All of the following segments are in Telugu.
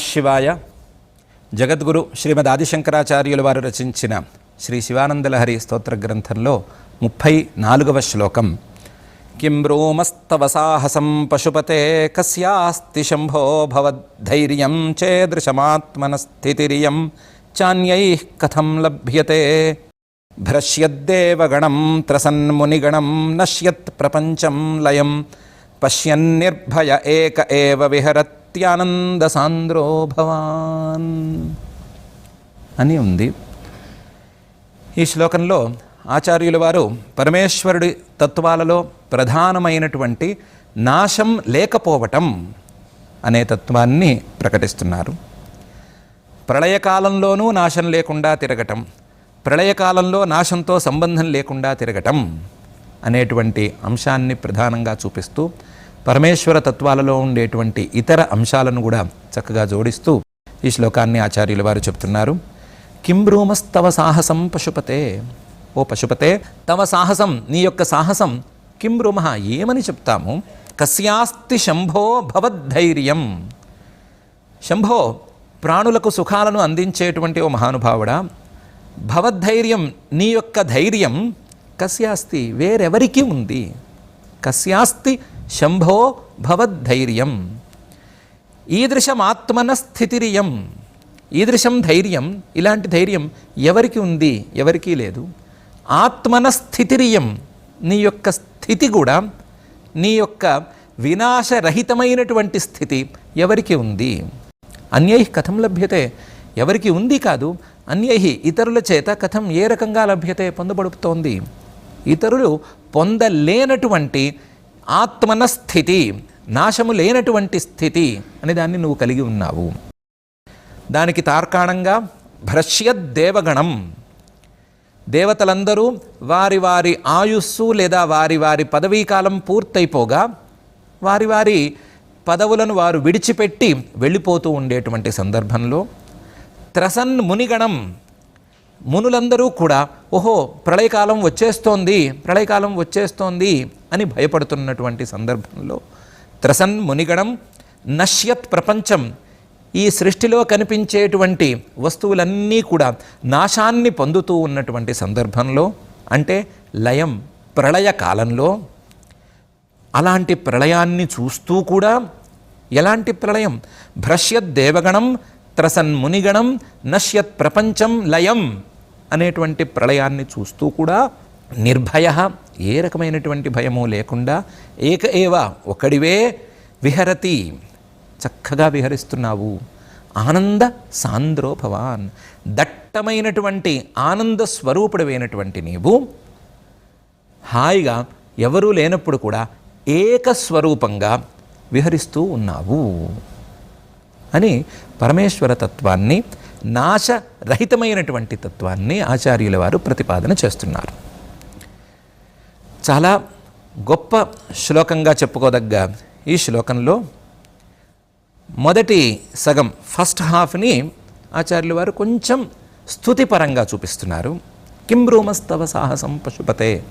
శివాయ జగద్గురు శ్రీమద్ ఆదిశంకరాచార్యులు వారు రచించిన శ్రీ శివానందలహరి స్తోత్ర గ్రంథంలో ముప్పై నాలుగవ శ్లోకం. కిం రోమస్తవ సాహసం పశుపతే కస్యాస్తి శంభో భవద్ధైర్యం చేదృశమాత్మనస్థితిరియం చాన్యై కథం లభ్యతే. భ్రశ్యద్దేవగణం త్రసన్మునిగణం నశ్యత్ ప్రపంచం లయం. పశ్యన్నిర్భయ ఏక ఏవ విహరత్ విహరత్యానందసాంద్రో భవాన్. అని ఉంది. ఈ శ్లోకంలో ఆచార్యుల వారు పరమేశ్వరుడి తత్వాలలో ప్రధానమైనటువంటి నాశం లేకపోవటం అనే తత్వాన్ని ప్రకటిస్తున్నారు. ప్రళయకాలంలోనూ నాశం లేకుండా తిరగటం ప్రళయకాలంలో నాశంతో సంబంధం లేకుండా తిరగటం అనేటువంటి అంశాన్ని ప్రధానంగా చూపిస్తూ పరమేశ్వర తత్వాలలో ఉండేటువంటి ఇతర అంశాలను కూడా చక్కగా జోడిస్తూ ఈ శ్లోకాన్ని ఆచార్యుల వారు చెప్తున్నారు. కిం బ్రూమస్తవ సాహసం పశుపతే? ఓ పశుపతే తవ సాహసం నీ యొక్క సాహసం కిం బ్రూమ ఏమని చెప్తాము? కస్యాస్తి శంభో భవద్ధైర్యం. శంభో ప్రాణులకు సుఖాలను అందించేటువంటి ఓ మహానుభావుడా. భవద్ధైర్యం నీ యొక్క ధైర్యం కస్యాస్తి వేరెవరికి ఉంది? కస్యాస్తి శంభో భవద్ధైర్యం. ఈదృశమాత్మన స్థితిరియం. ఈదృశం ధైర్యం ఇలాంటి ధైర్యం ఎవరికి ఉంది ఎవరికీ లేదు. ఆత్మన స్థితిరియం నీ యొక్క స్థితి కూడా నీ యొక్క వినాశరహితమైనటువంటి స్థితి ఎవరికి ఉంది? అన్యై కథం లభ్యతే ఎవరికి ఉంది కాదు అన్యై ఇతరుల చేత కథం ఏ రకంగా లభ్యతే పొందబడుతోంది? ఇతరులు పొందలేనటువంటి ఆత్మన స్థితి నాశము లేనటువంటి స్థితి అనే దాన్ని నువ్వు కలిగి ఉన్నావు. దానికి తార్కాణంగా భ్రష్యద్దేవగణం దేవతలందరూ వారి వారి ఆయుస్సు లేదా వారి వారి పదవీకాలం పూర్తయిపోగా వారి వారి పదవులను వారు విడిచిపెట్టి వెళ్ళిపోతూ ఉండేటువంటి సందర్భంలో త్రసన్ మునిగణం మునులందరూ కూడా ఓహో ప్రళయకాలం వచ్చేస్తోంది ప్రళయకాలం వచ్చేస్తోంది అని భయపడుతున్నటువంటి సందర్భంలో త్రసన్ మునిగణం నశ్యత్ ప్రపంచం ఈ సృష్టిలో కనిపించేటువంటి వస్తువులన్నీ కూడా నాశాన్ని పొందుతూ ఉన్నటువంటి సందర్భంలో అంటే లయం ప్రళయ కాలంలో అలాంటి ప్రళయాన్ని చూస్తూ కూడా ఎలాంటి ప్రళయం? భ్రష్యత్ దేవగణం త్రసన్ మునిగణం నశ్యత్ ప్రపంచం లయం. అనేటువంటి ప్రళయాన్ని చూస్తూ కూడా నిర్భయ ఏ రకమైనటువంటి భయము లేకుండా ఏక ఏవ ఒకడివే విహరతి చక్కగా విహరిస్తున్నావు. ఆనంద సాంద్రో భవాన్ దట్టమైనటువంటి ఆనంద స్వరూపుడమైనటువంటి నీవు. హాయిగా ఎవరూ లేనప్పుడు కూడా ఏకస్వరూపంగా విహరిస్తూ ఉన్నావు. అని పరమేశ్వర తత్వాన్ని నాశరహితమైనటువంటి తత్వాన్ని ఆచార్యుల వారు ప్రతిపాదన చేస్తున్నారు. చాలా గొప్ప శ్లోకంగా చెప్పుకోదగ్గ ఈ శ్లోకంలో మొదటి సగం ఫస్ట్ హాఫ్ని ఆచార్యుల వారు కొంచెం స్థుతిపరంగా చూపిస్తున్నారు. కిం బ్రూమస్తవ సాహసం పశుపతే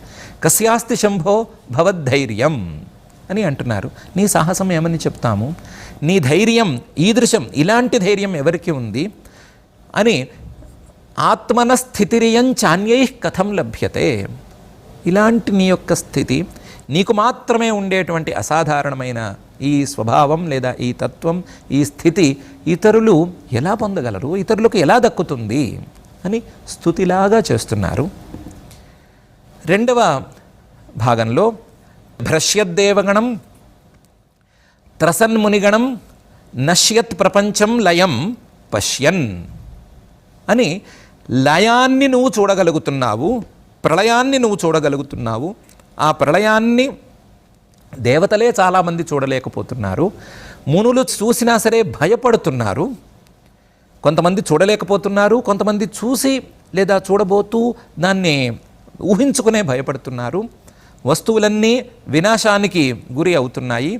కస్యాస్తి శంభో భవద్ధైర్యం అని అంటున్నారు. నీ సాహసం ఏమని చెప్తాము? నీ ధైర్యం ఈదృశం ఇలాంటి ధైర్యం ఎవరికి ఉంది? అని ఆత్మన స్థితిరియం చాన్యై కథం లభ్యతే. ఇలాంటి నీ యొక్క స్థితి నీకు మాత్రమే ఉండేటువంటి అసాధారణమైన ఈ స్వభావం లేదా ఈ తత్వం ఈ స్థితి ఇతరులు ఎలా పొందగలరు? ఇతరులకు ఎలా దక్కుతుంది? అని స్థుతిలాగా చేస్తున్నారు. రెండవ భాగంలో భ్రష్యద్దేవగణం త్రసన్మునిగణం నశ్యత్ ప్రపంచం లయం పశ్యన్. అని లయాన్ని నువ్వు చూడగలుగుతున్నావు ప్రళయాన్ని నువ్వు చూడగలుగుతున్నావు ఆ ప్రళయాన్ని దేవతలే చాలామంది చూడలేకపోతున్నారు మునులు చూసినా సరే భయపడుతున్నారు కొంతమంది చూడలేకపోతున్నారు కొంతమంది చూసి లేదా చూడబోతూ దాన్ని ఊహించుకునే భయపడుతున్నారు వస్తువులన్నీ వినాశానికి గురి అవుతున్నాయి.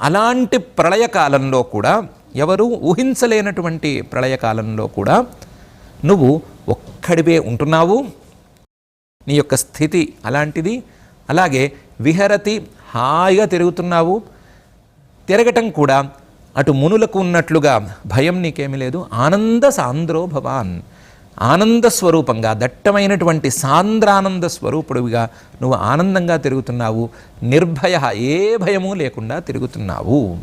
అలాంటి ప్రళయకాలంలో కూడా ఎవరు ఊహించలేనటువంటి ప్రళయకాలంలో కూడా నువ్వు ఒక్కడివే ఉంటున్నావు. నీ యొక్క స్థితి అలాంటిది. అలాగే విహరతి హాయిగా తిరుగుతున్నావు. తిరగటం కూడా అటు మునులకు ఉన్నట్లుగా భయం నీకేమీ లేదు. ఆనంద సాంద్రో భవాన్. ఆనంద స్వరూపంగా దట్టమైనటువంటి సాంద్రానంద స్వరూపుడివిగా నువ్వు ఆనందంగా తిరుగుతున్నావు. నిర్భయ ఏ భయము లేకుండా తిరుగుతున్నావు.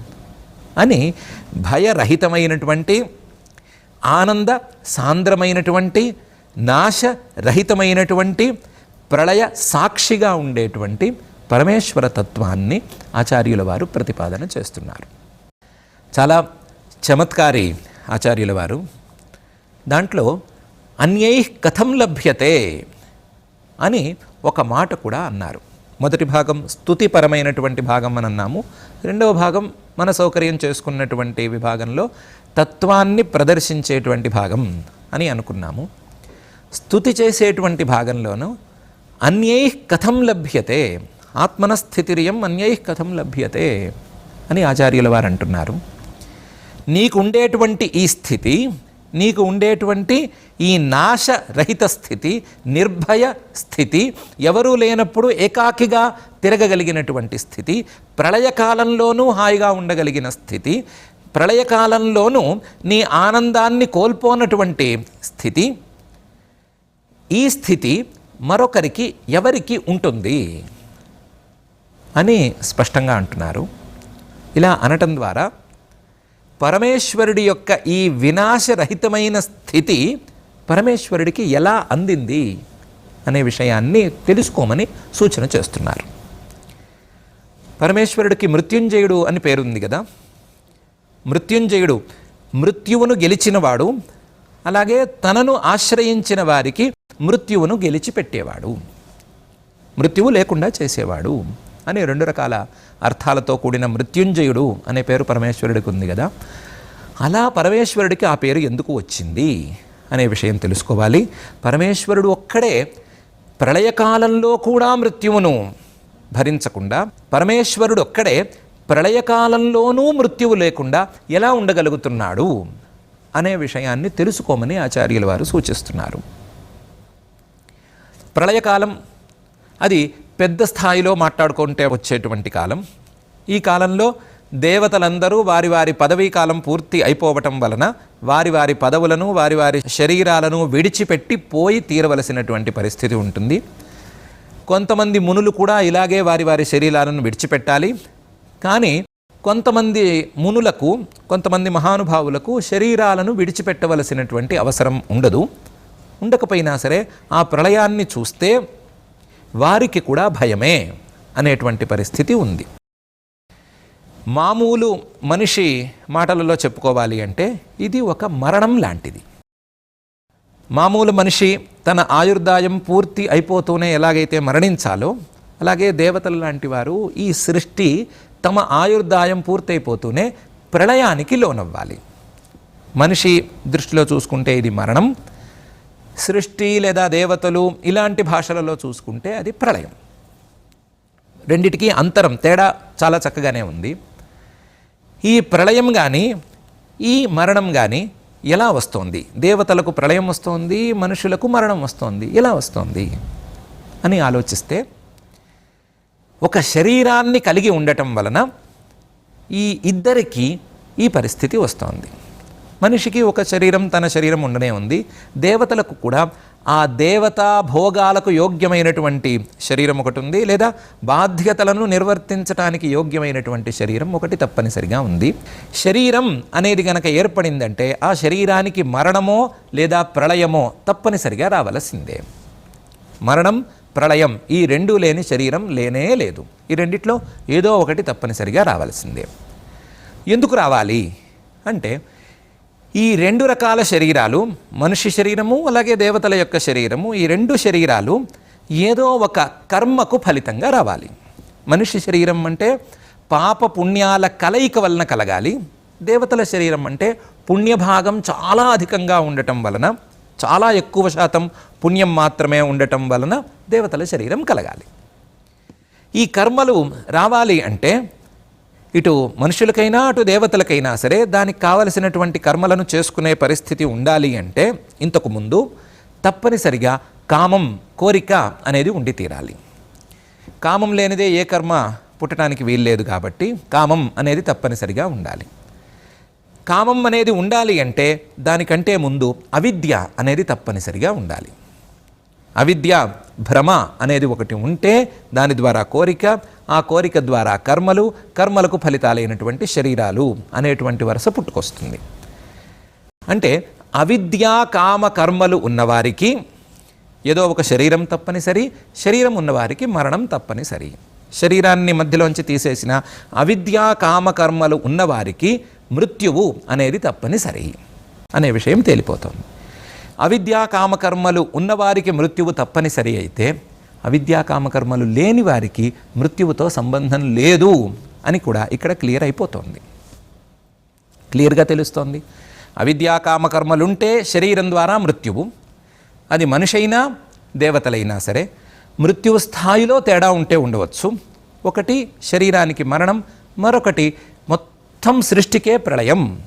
అని భయరహితమైనటువంటి ఆనంద సాంద్రమైనటువంటి నాశరహితమైనటువంటి ప్రళయ సాక్షిగా ఉండేటువంటి పరమేశ్వర తత్వాన్ని ఆచార్యుల వారు ప్రతిపాదన చేస్తున్నారు. చాలా చమత్కారి ఆచార్యుల వారు దాంట్లో అన్యై కథం లభ్యతే అని ఒక మాట కూడా అన్నారు. మొదటి భాగం స్థుతిపరమైనటువంటి భాగం అని అన్నాము. రెండవ భాగం మన సౌకర్యం చేసుకున్నటువంటి విభాగంలో తత్వాన్ని ప్రదర్శించేటువంటి భాగం అని అనుకున్నాము. స్థుతి చేసేటువంటి భాగంలోనూ అన్యై కథం లభ్యతే ఆత్మనస్థితిరియం అన్యై కథం లభ్యతే అని ఆచార్యుల వారు అంటున్నారు. నీకు ఉండేటువంటి ఈ స్థితి నీకు ఉండేటువంటి ఈ నాశరహిత స్థితి నిర్భయ స్థితి ఎవరూ లేనప్పుడు ఏకాకిగా తిరగగలిగినటువంటి స్థితి ప్రళయకాలంలోనూ హాయిగా ఉండగలిగిన స్థితి ప్రళయకాలంలోనూ నీ ఆనందాన్ని కోల్పోనటువంటి స్థితి ఈ స్థితి మరొకరికి ఎవరికి ఉంటుంది అని స్పష్టంగా అంటున్నారు. ఇలా అనటం ద్వారా పరమేశ్వరుడి యొక్క ఈ వినాశరహితమైన స్థితి పరమేశ్వరుడికి ఎలా అందింది అనే విషయాన్ని తెలుసుకోమని సూచన చేస్తున్నారు. పరమేశ్వరుడికి మృత్యుంజయుడు అని పేరుంది కదా. మృత్యుంజయుడు. మృత్యువును గెలిచినవాడు అలాగే తనను ఆశ్రయించిన వారికి మృత్యువును గెలిచిపెట్టేవాడు. మృత్యువు లేకుండా చేసేవాడు అనే రెండు రకాల అర్థాలతో కూడిన మృత్యుంజయుడు అనే పేరు పరమేశ్వరుడికి ఉంది కదా. అలా పరమేశ్వరుడికి ఆ పేరు ఎందుకు వచ్చింది అనే విషయం తెలుసుకోవాలి. పరమేశ్వరుడు ఒక్కడే ప్రళయకాలంలో కూడా మృత్యువును భరించకుండా పరమేశ్వరుడు ఒక్కడే ప్రళయకాలంలోనూ మృత్యువు లేకుండా ఎలా ఉండగలుగుతున్నాడు అనే విషయాన్ని తెలుసుకోమని ఆచార్యుల వారు సూచిస్తున్నారు. ప్రళయకాలం అది పెద్ద స్థాయిలో మాట్లాడుకుంటే వచ్చేటువంటి కాలం. ఈ కాలంలో దేవతలందరూ వారి వారి పదవీ కాలం పూర్తి అయిపోవటం వలన వారి వారి పదవులను వారి వారి శరీరాలను విడిచిపెట్టి పోయి తీరవలసినటువంటి పరిస్థితి ఉంటుంది. కొంతమంది మునులు కూడా ఇలాగే వారి వారి శరీరాలను విడిచిపెట్టాలి. కానీ కొంతమంది మునులకు కొంతమంది మహానుభావులకు శరీరాలను విడిచిపెట్టవలసినటువంటి అవసరం ఉండదు. ఉండకపోయినా సరే ఆ ప్రళయాన్ని చూస్తే వారికి కూడా భయమే అనేటువంటి పరిస్థితి ఉంది. మామూలు మనిషి మాటలలో చెప్పుకోవాలి అంటే ఇది ఒక మరణం లాంటిది. మామూలు మనిషి తన ఆయుర్దాయం పూర్తి అయిపోతూనే ఎలాగైతే మరణించాలో అలాగే దేవతలు లాంటి వారు ఈ సృష్టి తమ ఆయుర్దాయం పూర్తయిపోతూనే ప్రళయానికి లోనవ్వాలి. మనిషి దృష్టిలో చూసుకుంటే ఇది మరణం. సృష్టి లేదా దేవతలు ఇలాంటి భాషలలో చూసుకుంటే అది ప్రళయం. రెండిటికి అంతరం తేడా చాలా చక్కగానే ఉంది. ఈ ప్రళయం కానీ ఈ మరణం కానీ ఎలా వస్తోంది? దేవతలకు ప్రళయం వస్తోంది మనుషులకు మరణం వస్తోంది ఎలా వస్తోంది అని ఆలోచిస్తే ఒక శరీరాన్ని కలిగి ఉండటం వలన ఈ ఇద్దరికి ఈ పరిస్థితి వస్తోంది. మనిషికి ఒక శరీరం తన శరీరం ఉండనే ఉంది. దేవతలకు కూడా ఆ దేవతా భోగాలకు యోగ్యమైనటువంటి శరీరం ఒకటి ఉంది లేదా బాధ్యతలను నిర్వర్తించడానికి యోగ్యమైనటువంటి శరీరం ఒకటి తప్పనిసరిగా ఉంది. శరీరం అనేది గనక ఏర్పడిందంటే ఆ శరీరానికి మరణమో లేదా ప్రళయమో తప్పనిసరిగా రావలసిందే. మరణం ప్రళయం. ఈ రెండు లేని శరీరం లేనే లేదు. ఈ రెండిట్లో ఏదో ఒకటి తప్పనిసరిగా రావాల్సిందే. ఎందుకు రావాలి? అంటే ఈ రెండు రకాల శరీరాలు మనిషి శరీరము అలాగే దేవతల యొక్క శరీరము ఈ రెండు శరీరాలు ఏదో ఒక కర్మకు ఫలితంగా రావాలి. మనిషి శరీరం అంటే పాప పుణ్యాల కలయిక వలన కలగాలి. దేవతల శరీరం అంటే పుణ్యభాగం చాలా అధికంగా ఉండటం వలన చాలా ఎక్కువ శాతం పుణ్యం మాత్రమే ఉండటం వలన దేవతల శరీరం కలగాలి. ఈ కర్మలు రావాలి అంటే ఇటు మనుషులకైనా అటు దేవతలకైనా సరే దానికి కావలసినటువంటి కర్మలను చేసుకునే పరిస్థితి ఉండాలి అంటే ఇంతకు ముందు తప్పనిసరిగా కామం కోరిక అనేది ఉండి తీరాలి. కామం లేనిదే ఏ కర్మ పుట్టడానికి వీల్లేదు కాబట్టి కామం అనేది తప్పనిసరిగా ఉండాలి. కామం అనేది ఉండాలి అంటే దానికంటే ముందు అవిద్య అనేది తప్పనిసరిగా ఉండాలి. అవిద్య భ్రమ అనేది ఒకటి ఉంటే దాని ద్వారా కోరిక ఆ కోరిక ద్వారా కర్మలు కర్మలకు ఫలితాలైనటువంటి శరీరాలు అనేటువంటి వరుస పుట్టుకొస్తుంది. అంటే అవిద్యా కామ కర్మలు ఉన్నవారికి ఏదో ఒక శరీరం తప్పనిసరి శరీరం ఉన్నవారికి మరణం తప్పనిసరి. శరీరాన్ని మధ్యలోంచి తీసేసిన అవిద్యా కామకర్మలు ఉన్నవారికి మృత్యువు అనేది తప్పనిసరి అనే విషయం తేలిపోతుంది. అవిద్యా కామకర్మలు ఉన్నవారికి మృత్యువు తప్పనిసరి అయితే అవిద్యా కామకర్మలు లేని వారికి మృత్యువుతో సంబంధం లేదు అని కూడా ఇక్కడ క్లియర్ అయిపోతుంది. క్లియర్గా తెలుస్తోంది. అవిద్యా కామకర్మలుంటే శరీరం ద్వారా మృత్యువు. అది మనిషైనా దేవతలైనా సరే మృత్యు స్థాయిలో తేడా ఉంటే ఉండవచ్చు. ఒకటి శరీరానికి మరణం మరొకటి మొత్తం సృష్టికే ప్రళయం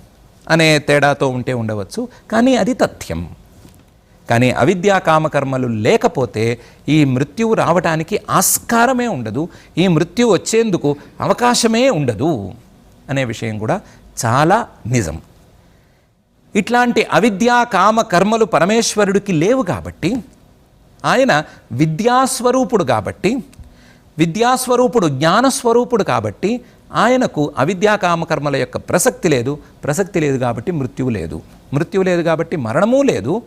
అనే తేడాతో ఉంటే ఉండవచ్చు. కానీ అది తథ్యం. కానీ అవిద్యా కామకర్మలు లేకపోతే ఈ మృత్యువు రావటానికి ఆస్కారమే ఉండదు. ఈ మృత్యు వచ్చేందుకు అవకాశమే ఉండదు అనే విషయం కూడా చాలా నిజం. ఇట్లాంటి అవిద్యా కామ కర్మలు పరమేశ్వరుడికి లేవు కాబట్టి ఆయన విద్యాస్వరూపుడు కాబట్టి విద్యాస్వరూపుడు జ్ఞానస్వరూపుడు కాబట్టి ఆయనకు అవిద్యా కామకర్మల యొక్క ప్రసక్తి లేదు. ప్రసక్తి లేదు కాబట్టి మృత్యువు లేదు. మృత్యువు లేదు కాబట్టి మరణము లేదు.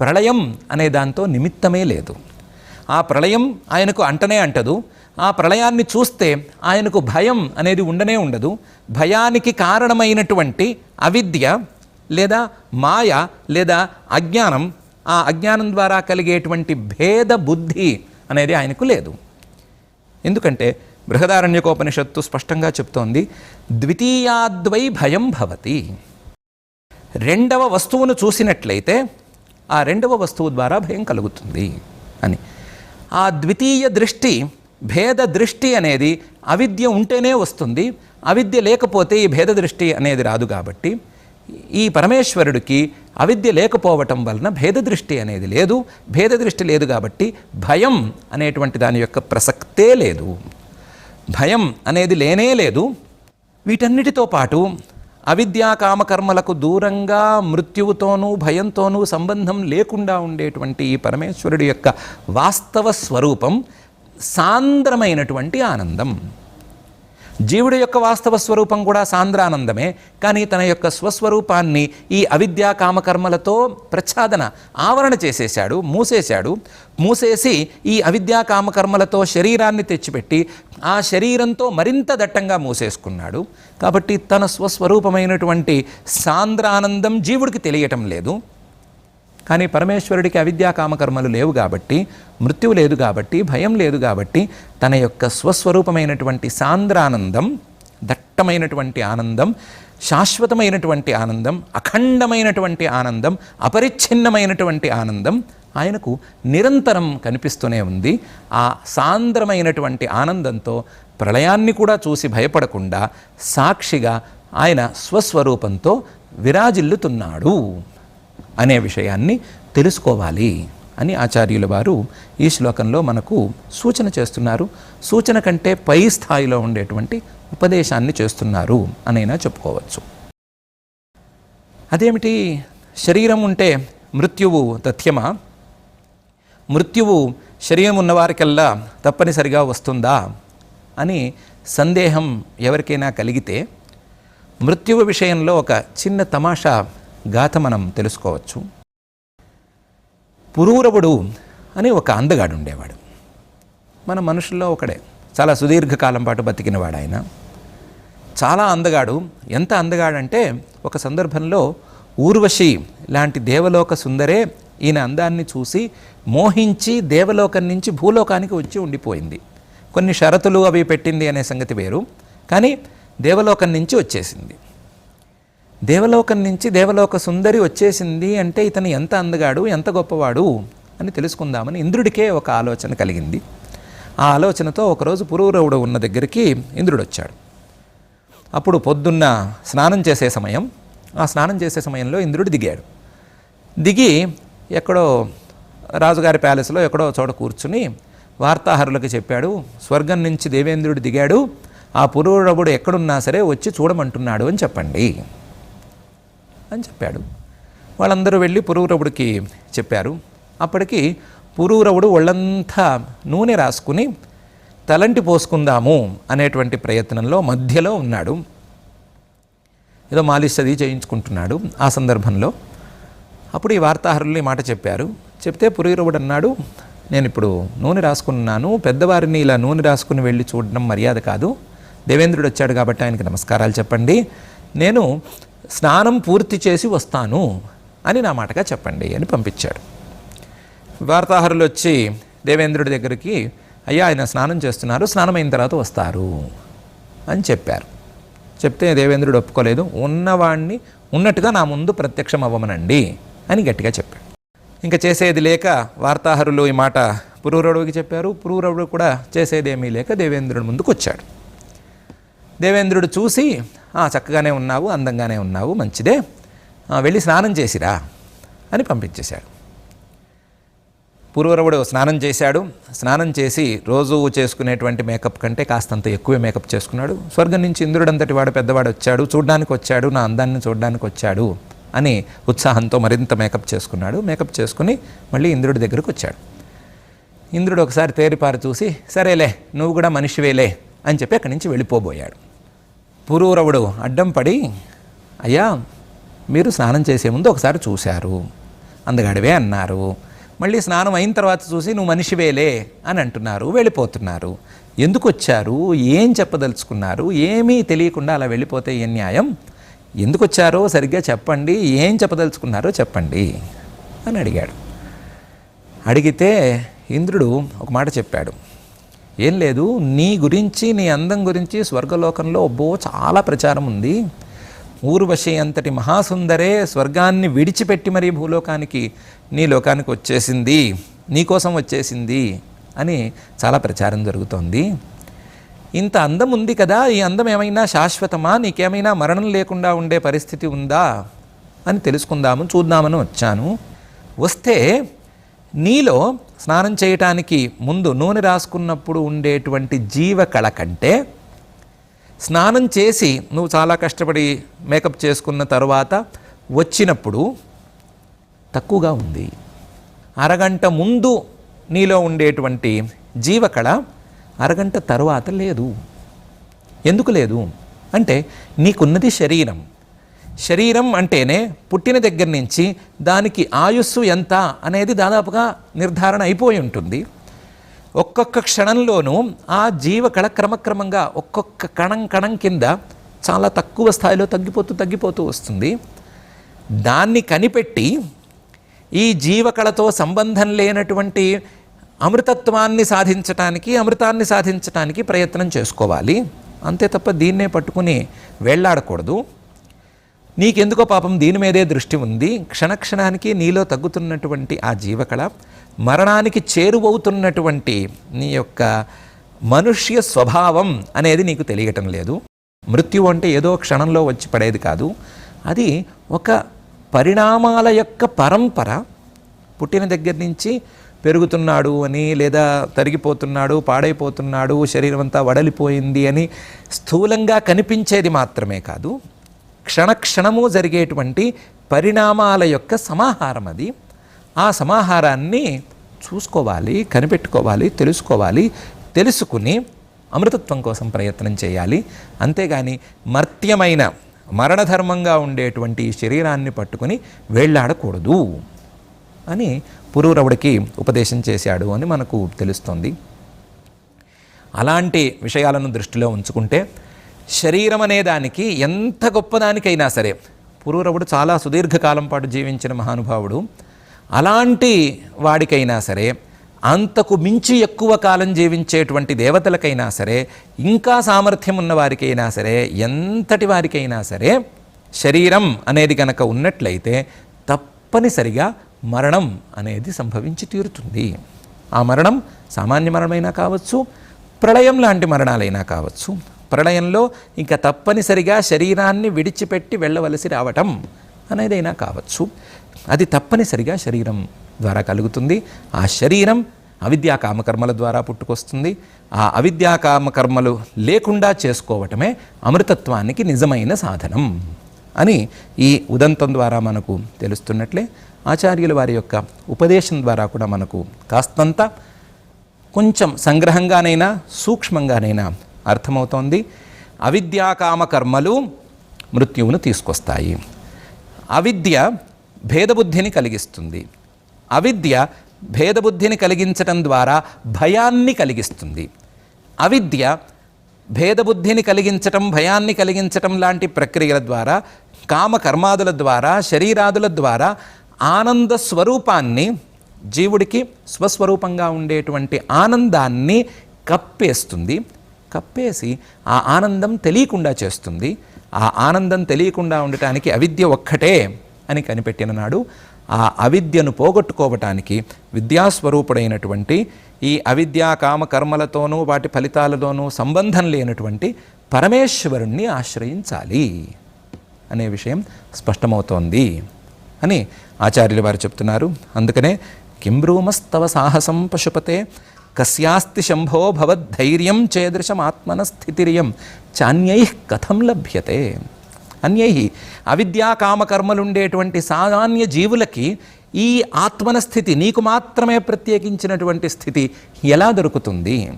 ప్రళయం అనే దాంతో నిమిత్తమే లేదు. ఆ ప్రళయం ఆయనకు అంటనే అంటదు. ఆ ప్రళయాన్ని చూస్తే ఆయనకు భయం అనేది ఉండనే ఉండదు. భయానికి కారణమైనటువంటి అవిద్య లేదా మాయ లేదా అజ్ఞానం ఆ అజ్ఞానం ద్వారా కలిగేటువంటి భేద బుద్ధి అనేది ఆయనకు లేదు. ఎందుకంటే బృహదారణ్యకోపనిషత్తు స్పష్టంగా చెప్తోంది ద్వితీయాద్వై భయం భవతి. రెండవ వస్తువును చూసినట్లయితే ఆ రెండవ వస్తువు ద్వారా భయం కలుగుతుంది అని. ఆ ద్వితీయ దృష్టి భేద దృష్టి అనేది అవిద్య ఉంటేనే వస్తుంది. అవిద్య లేకపోతే ఈ భేద దృష్టి అనేది రాదు కాబట్టి ఈ పరమేశ్వరుడికి అవిద్య లేకపోవటం వలన భేద దృష్టి అనేది లేదు. భేద దృష్టి లేదు కాబట్టి భయం అనేటువంటి దాని యొక్క ప్రసక్తే లేదు. భయం అనేది లేనే లేదు. వీటన్నిటితో పాటు అవిద్యా కామకర్మలకు దూరంగా మృత్యువుతోనూ భయంతోనూ సంబంధం లేకుండా ఉండేటువంటి ఈ పరమేశ్వరుడి యొక్క వాస్తవ స్వరూపం సాంద్రమైనటువంటి ఆనందం. జీవుడి యొక్క వాస్తవ స్వరూపం కూడా సాంద్రానందమే కానీ తన యొక్క స్వస్వరూపాన్ని ఈ అవిద్యా కామకర్మలతో ప్రచ్ఛాదన ఆవరణ చేసేశాడు మూసేశాడు. మూసేసి ఈ అవిద్యా కామకర్మలతో శరీరాన్ని తెచ్చిపెట్టి ఆ శరీరంతో మరింత దట్టంగా మూసేసుకున్నాడు. కాబట్టి తన స్వస్వరూపమైనటువంటి సాంద్రానందం జీవుడికి తెలియటం లేదు. కానీ పరమేశ్వరుడికి అవిద్యా కామకర్మలు లేవు కాబట్టి మృత్యువు లేదు కాబట్టి భయం లేదు కాబట్టి తన యొక్క స్వస్వరూపమైనటువంటి సాంద్రానందం దట్టమైనటువంటి ఆనందం శాశ్వతమైనటువంటి ఆనందం అఖండమైనటువంటి ఆనందం అపరిచ్ఛిన్నమైనటువంటి ఆనందం ఆయనకు నిరంతరం కనిపిస్తూనే ఉంది. ఆ సాంద్రమైనటువంటి ఆనందంతో ప్రళయాన్ని కూడా చూసి భయపడకుండా సాక్షిగా ఆయన స్వస్వరూపంతో విరాజిల్లుతున్నాడు. అనే విషయాన్ని తెలుసుకోవాలి అని ఆచార్యుల వారు ఈ శ్లోకంలో మనకు సూచన చేస్తున్నారు. సూచన కంటే పై స్థాయిలో ఉండేటువంటి ఉపదేశాన్ని చేస్తున్నారు అనైనా చెప్పుకోవచ్చు. అదేమిటి? శరీరం ఉంటే మృత్యువు తథ్యమా? మృత్యువు శరీరం ఉన్నవారికల్లా తప్పనిసరిగా వస్తుందా? అని సందేహం ఎవరికైనా కలిగితే మృత్యువు విషయంలో ఒక చిన్న తమాషా గాథ మనం తెలుసుకోవచ్చు. పురూరవుడు అని ఒక అందగాడు ఉండేవాడు మన మనుషుల్లో ఒకడే. చాలా సుదీర్ఘకాలం పాటు బతికినవాడు ఆయన చాలా అందగాడు. ఎంత అందగాడంటే ఒక సందర్భంలో ఊర్వశి లాంటి దేవలోక సుందరే ఈయన అందాన్ని చూసి మోహించి దేవలోకం నుంచి భూలోకానికి వచ్చి ఉండిపోయింది. కొన్ని షరతులు అవి పెట్టింది అనే సంగతి వేరు. కానీ దేవలోకం నుంచి వచ్చేసింది. దేవలోకం నుంచి దేవలోక సుందరి వచ్చేసింది అంటే ఇతను ఎంత అందగాడు ఎంత గొప్పవాడు అని తెలుసుకుందామని ఇంద్రుడికే ఒక ఆలోచన కలిగింది. ఆ ఆలోచనతో ఒకరోజు పురూరవుడు ఉన్న దగ్గరికి ఇంద్రుడు వచ్చాడు. అప్పుడు పొద్దున్న స్నానం చేసే సమయం ఆ స్నానం చేసే సమయంలో ఇంద్రుడు దిగాడు. దిగి ఎక్కడో రాజుగారి ప్యాలెస్లో ఎక్కడో చోట కూర్చుని వార్తాహరులకు చెప్పాడు స్వర్గం నుంచి దేవేంద్రుడు దిగాడు ఆ పురూరవుడు ఎక్కడున్నా సరే వచ్చి చూడమంటున్నాడు అని చెప్పండి. అని చెప్పాడు. వాళ్ళందరూ వెళ్ళి పురూరవుడికి చెప్పారు. అప్పటికి పురూరవుడు ఒళ్ళంతా నూనె రాసుకుని తలంటి పోసుకుందాము అనేటువంటి ప్రయత్నంలో మధ్యలో ఉన్నాడు. ఏదో మాలిష్ అది చేయించుకుంటున్నాడు ఆ సందర్భంలో. అప్పుడు ఈ వార్తాహరులు ఈ మాట చెప్పారు. చెప్తే పురూరవుడు అన్నాడు నేను ఇప్పుడు నూనె రాసుకున్నాను. పెద్దవారిని ఇలా నూనె రాసుకుని వెళ్ళి చూడడం మర్యాద కాదు. దేవేంద్రుడు వచ్చాడు కాబట్టి ఆయనకి నమస్కారాలు చెప్పండి. నేను స్నానం పూర్తి చేసి వస్తాను అని నా మాటగా చెప్పండి అని పంపించాడు. వార్తాహరులు వచ్చి దేవేంద్రుడి దగ్గరికి అయ్యా ఆయన స్నానం చేస్తున్నారు స్నానం అయిన తర్వాత వస్తారు అని చెప్పారు. చెప్తే దేవేంద్రుడు ఒప్పుకోలేదు. ఉన్నవాణ్ణి ఉన్నట్టుగా నా ముందు ప్రత్యక్షం అవ్వమనండి అని గట్టిగా చెప్పాడు. ఇంకా చేసేది లేక వార్తాహరులు ఈ మాట పురూరవుడికి చెప్పారు. పురూరవుడు కూడా చేసేదేమీ లేక దేవేంద్రుడి ముందుకు వచ్చాడు దేవేంద్రుడు చూసి చక్కగానే ఉన్నావు అందంగానే ఉన్నావు మంచిదే. వెళ్ళి స్నానం చేసిరా అని పంపించేశాడు. పూర్వరవుడు స్నానం చేశాడు. స్నానం చేసి రోజు చేసుకునేటువంటి మేకప్ కంటే కాస్తంత ఎక్కువే మేకప్ చేసుకున్నాడు. స్వర్గం నుంచి ఇంద్రుడంతటి వాడు పెద్దవాడు వచ్చాడు. చూడ్డానికి వచ్చాడు నా అందాన్ని చూడడానికి వచ్చాడు అని ఉత్సాహంతో మరింత మేకప్ చేసుకున్నాడు. మేకప్ చేసుకుని మళ్ళీ ఇంద్రుడి దగ్గరకు వచ్చాడు. ఇంద్రుడు ఒకసారి తేరిపారు చూసి సరేలే నువ్వు కూడా మనిషివేలే అని చెప్పి అక్కడి నుంచి వెళ్ళిపోబోయాడు. పురూరవుడు అడ్డం పడి అయ్యా మీరు స్నానం చేసే ముందు ఒకసారి చూశారు. అందగాడివే అన్నారు. మళ్ళీ స్నానం అయిన తర్వాత చూసి నువ్వు మనిషివేలే అని అంటున్నారు వెళ్ళిపోతున్నారు. ఎందుకు వచ్చారు? ఏం చెప్పదలుచుకున్నారు? ఏమీ తెలియకుండా అలా వెళ్ళిపోతే ఏ న్యాయం? ఎందుకు వచ్చారో సరిగ్గా చెప్పండి. ఏం చెప్పదలుచుకున్నారో చెప్పండి అని అడిగాడు. అడిగితే ఇంద్రుడు ఒక మాట చెప్పాడు. ఏం లేదు నీ గురించి నీ అందం గురించి స్వర్గలోకంలో అబ్బో చాలా ప్రచారం ఉంది. ఊర్వశి అంతటి మహాసుందరే స్వర్గాన్ని విడిచిపెట్టి మరీ భూలోకానికి నీ లోకానికి వచ్చేసింది నీకోసం వచ్చేసింది అని చాలా ప్రచారం జరుగుతోంది. ఇంత అందం ఉంది కదా ఈ అందం ఏమైనా శాశ్వతమా నీకేమైనా మరణం లేకుండా ఉండే పరిస్థితి ఉందా అని తెలుసుకుందాము చూద్దామని వచ్చాను. వస్తే నీలో స్నానం చేయటానికి ముందు నూనె రాసుకున్నప్పుడు ఉండేటువంటి జీవకళ కంటే స్నానం చేసి నువ్వు చాలా కష్టపడి మేకప్ చేసుకున్న తర్వాత వచ్చినప్పుడు తక్కువగా ఉంది. అరగంట ముందు నీలో ఉండేటువంటి జీవకళ అరగంట తర్వాత లేదు. ఎందుకు లేదు? అంటే నీకున్నది శరీరం. శరీరం అంటేనే పుట్టిన దగ్గర నుంచి దానికి ఆయుస్సు ఎంత అనేది దాదాపుగా నిర్ధారణ అయిపోయి ఉంటుంది. ఒక్కొక్క క్షణంలోనూ ఆ జీవకళ క్రమక్రమంగా ఒక్కొక్క కణం కణం కింద చాలా తక్కువ స్థాయిలో తగ్గిపోతూ తగ్గిపోతూ వస్తుంది. దాన్ని కనిపెట్టి ఈ జీవకళతో సంబంధం లేనటువంటి అమృతత్వాన్ని సాధించటానికి అమృతాన్ని సాధించటానికి ప్రయత్నం చేసుకోవాలి. అంతే తప్ప దీన్నే పట్టుకుని వేళ్ళాడకూడదు నీకెందుకో పాపం దీని మీదే దృష్టి ఉంది. క్షణక్షణానికి నీలో తగ్గుతున్నటువంటి ఆ జీవకళ మరణానికి చేరువవుతున్నటువంటి నీ యొక్క మనుష్య స్వభావం అనేది నీకు తెలియటం లేదు. మృత్యు అంటే ఏదో క్షణంలో వచ్చి పడేది కాదు. అది ఒక పరిణామాల యొక్క పరంపర. పుట్టిన దగ్గర నుంచి పెరుగుతున్నాడు అని లేదా తరిగిపోతున్నాడు పాడైపోతున్నాడు శరీరం అంతా వడలిపోయింది అని స్థూలంగా కనిపించేది మాత్రమే కాదు. క్షణక్షణము జరిగేటువంటి పరిణామాల యొక్క సమాహారం అది ఆ సమాహారాన్ని చూసుకోవాలి కనిపెట్టుకోవాలి తెలుసుకోవాలి తెలుసుకుని అమృతత్వం కోసం ప్రయత్నం చేయాలి. అంతేగాని మర్త్యమైన మరణధర్మంగా ఉండేటువంటి శరీరాన్ని పట్టుకుని వేళ్ళాడకూడదు అని పురూరవుడికి ఉపదేశం చేశాడు అని మనకు తెలుస్తుంది. అలాంటి విషయాలను దృష్టిలో ఉంచుకుంటే శరీరం అనే దానికి ఎంత గొప్పదానికైనా సరే పురూరవుడు చాలా సుదీర్ఘకాలం పాటు జీవించిన మహానుభావుడు అలాంటి వాడికైనా సరే అంతకు మించి ఎక్కువ కాలం జీవించేటువంటి దేవతలకైనా సరే ఇంకా సామర్థ్యం ఉన్న వారికైనా సరే ఎంతటి వారికైనా సరే శరీరం అనేది కనుక ఉన్నట్లయితే తప్పనిసరిగా మరణం అనేది సంభవించి తీరుతుంది. ఆ మరణం సామాన్య మరణమైనా కావచ్చు ప్రళయం లాంటి మరణాలైనా కావచ్చు ప్రళయంలో ఇంకా తప్పనిసరిగా శరీరాన్ని విడిచిపెట్టి వెళ్ళవలసి రావటం అనేదైనా కావచ్చు. అది తప్పనిసరిగా శరీరం ద్వారా కలుగుతుంది. ఆ శరీరం అవిద్యా కామకర్మల ద్వారా పుట్టుకొస్తుంది. ఆ అవిద్యా కామకర్మలు లేకుండా చేసుకోవటమే అమృతత్వానికి నిజమైన సాధనం అని ఈ ఉదంతం ద్వారా మనకు తెలుస్తున్నట్లే ఆచార్యుల వారి యొక్క ఉపదేశం ద్వారా కూడా మనకు కాస్తంత కొంచెం సంగ్రహంగానైనా సూక్ష్మంగానైనా అర్థమవుతోంది. అవిద్యాకామ కర్మలు మృత్యువును తీసుకొస్తాయి. అవిద్య భేదబుద్ధిని కలిగిస్తుంది. అవిద్య భేదబుద్ధిని కలిగించటం ద్వారా భయాన్ని కలిగిస్తుంది. అవిద్య భేదబుద్ధిని కలిగించటం భయాన్ని కలిగించటం లాంటి ప్రక్రియల ద్వారా కామ కర్మాదుల ద్వారా శరీరాదుల ద్వారా ఆనంద స్వరూపాన్ని జీవుడికి స్వస్వరూపంగా ఉండేటువంటి ఆనందాన్ని కప్పేస్తుంది. కప్పేసి ఆ ఆనందం తెలియకుండా చేస్తుంది. ఆ ఆనందం తెలియకుండా ఉండటానికి అవిద్య ఒక్కటే అని కనిపెట్టిన నాడు ఆ అవిద్యను పోగొట్టుకోవటానికి విద్యాస్వరూపుడైనటువంటి ఈ అవిద్యా కామ కర్మలతోనూ వాటి ఫలితాలతోనూ సంబంధం లేనటువంటి పరమేశ్వరుణ్ణి ఆశ్రయించాలి అనే విషయం స్పష్టమవుతోంది అని ఆచార్యులు వారు చెప్తున్నారు. అందుకనే కింబ్రూమస్తవ సాహసం పశుపతే కస్యాస్తి శంభో భవద్ధైర్యం చేదృశం ఆత్మన స్థితిరియం చాన్యై కథం లభ్యతే. అన్యై అవిద్యా కామకర్మలుండేటువంటి సామాన్య జీవులకి ఈ ఆత్మన స్థితి నీకు మాత్రమే ప్రత్యేకించినటువంటి స్థితి ఎలా దొరుకుతుంది?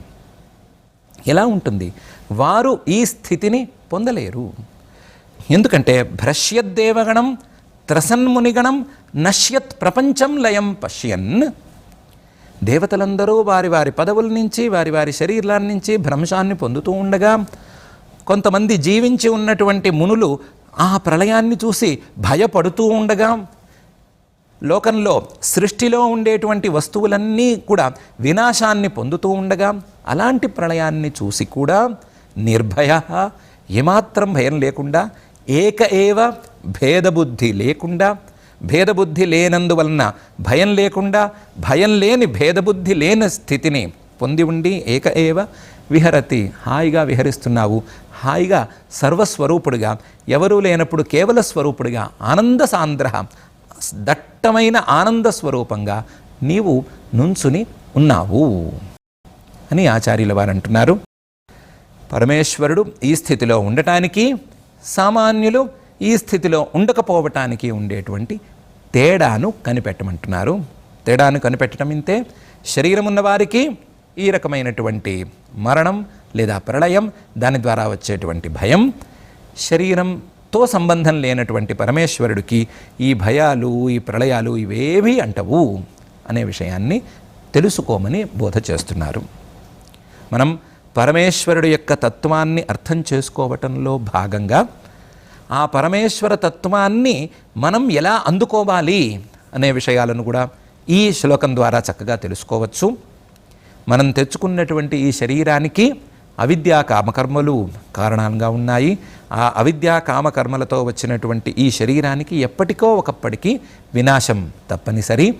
ఎలా ఉంటుంది? వారు ఈ స్థితిని పొందలేరు. ఎందుకంటే భ్రష్యద్దేవగణం త్రసన్మునిగణం నశ్యత్ ప్రపంచం లయం పశ్యన్. దేవతలందరూ వారి వారి పదవుల నుంచి వారి వారి శరీరాల నుంచి భ్రంశాన్ని పొందుతూ ఉండగా కొంతమంది జీవించి ఉన్నటువంటి మునులు ఆ ప్రళయాన్ని చూసి భయపడుతూ ఉండగా లోకంలో సృష్టిలో ఉండేటువంటి వస్తువులన్నీ కూడా వినాశాన్ని పొందుతూ ఉండగా అలాంటి ప్రళయాన్ని చూసి కూడా నిర్భయ ఏమాత్రం భయం లేకుండా ఏక ఏవ భేదబుద్ధి లేకుండా భేదబుద్ధి లేనందువలన భయం లేకుండా భయం లేని భేదబుద్ధి లేని స్థితిని పొంది ఉండి ఏక ఏవ విహరతి హాయిగా విహరిస్తున్నావు. హాయిగా సర్వస్వరూపుడుగా ఎవరూ లేనప్పుడు కేవల స్వరూపుడిగా ఆనంద సాంద్ర దట్టమైన ఆనంద స్వరూపంగా నీవు నుంచుని ఉన్నావు అని ఆచార్యుల వారు అంటున్నారు. పరమేశ్వరుడు ఈ స్థితిలో ఉండటానికి సామాన్యులు ఈ స్థితిలో ఉండకపోవటానికి ఉండేటువంటి తేడాను కనిపెట్టమంటున్నారు. తేడాను కనిపెట్టడం ఇంతే. శరీరం ఉన్నవారికి ఈ రకమైనటువంటి మరణం లేదా ప్రళయం దాని ద్వారా వచ్చేటువంటి భయం. శరీరంతో సంబంధం లేనటువంటి పరమేశ్వరుడికి ఈ భయాలు ఈ ప్రళయాలు ఇవేవీ అంటవు అనే విషయాన్ని తెలుసుకోమని బోధ చేస్తున్నారు. మనం పరమేశ్వరుడు యొక్క తత్వాన్ని అర్థం చేసుకోవటంలో భాగంగా ఆ పరమేశ్వర తత్వాన్ని మనం ఎలా అందుకోవాలి అనే విషయాలను కూడా ఈ శ్లోకం ద్వారా చక్కగా తెలుసుకోవచ్చు. మనం తెచ్చుకున్నటువంటి ఈ శరీరానికి అవిద్యా కామకర్మలు కారణంగా ఉన్నాయి. ఆ అవిద్యా కామకర్మలతో వచ్చినటువంటి ఈ శరీరానికి ఎప్పటికో ఒకప్పటికీ వినాశం తప్పనిసరి.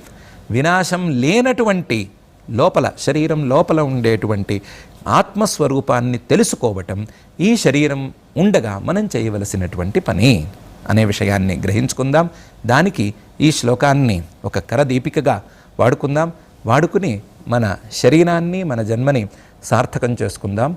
వినాశం లేనటువంటి లోపల శరీరం లోపల ఉండేటువంటి ఆత్మస్వరూపాన్ని తెలుసుకోవటం ఈ శరీరం ఉండగా మనం చేయవలసినటువంటి పని అనే విషయాన్ని గ్రహించుకుందాం. దానికి ఈ శ్లోకాన్ని ఒక కరదీపికగా వాడుకుందాం. వాడుకుని మన శరీరాన్ని మన జన్మని సార్థకం చేసుకుందాం.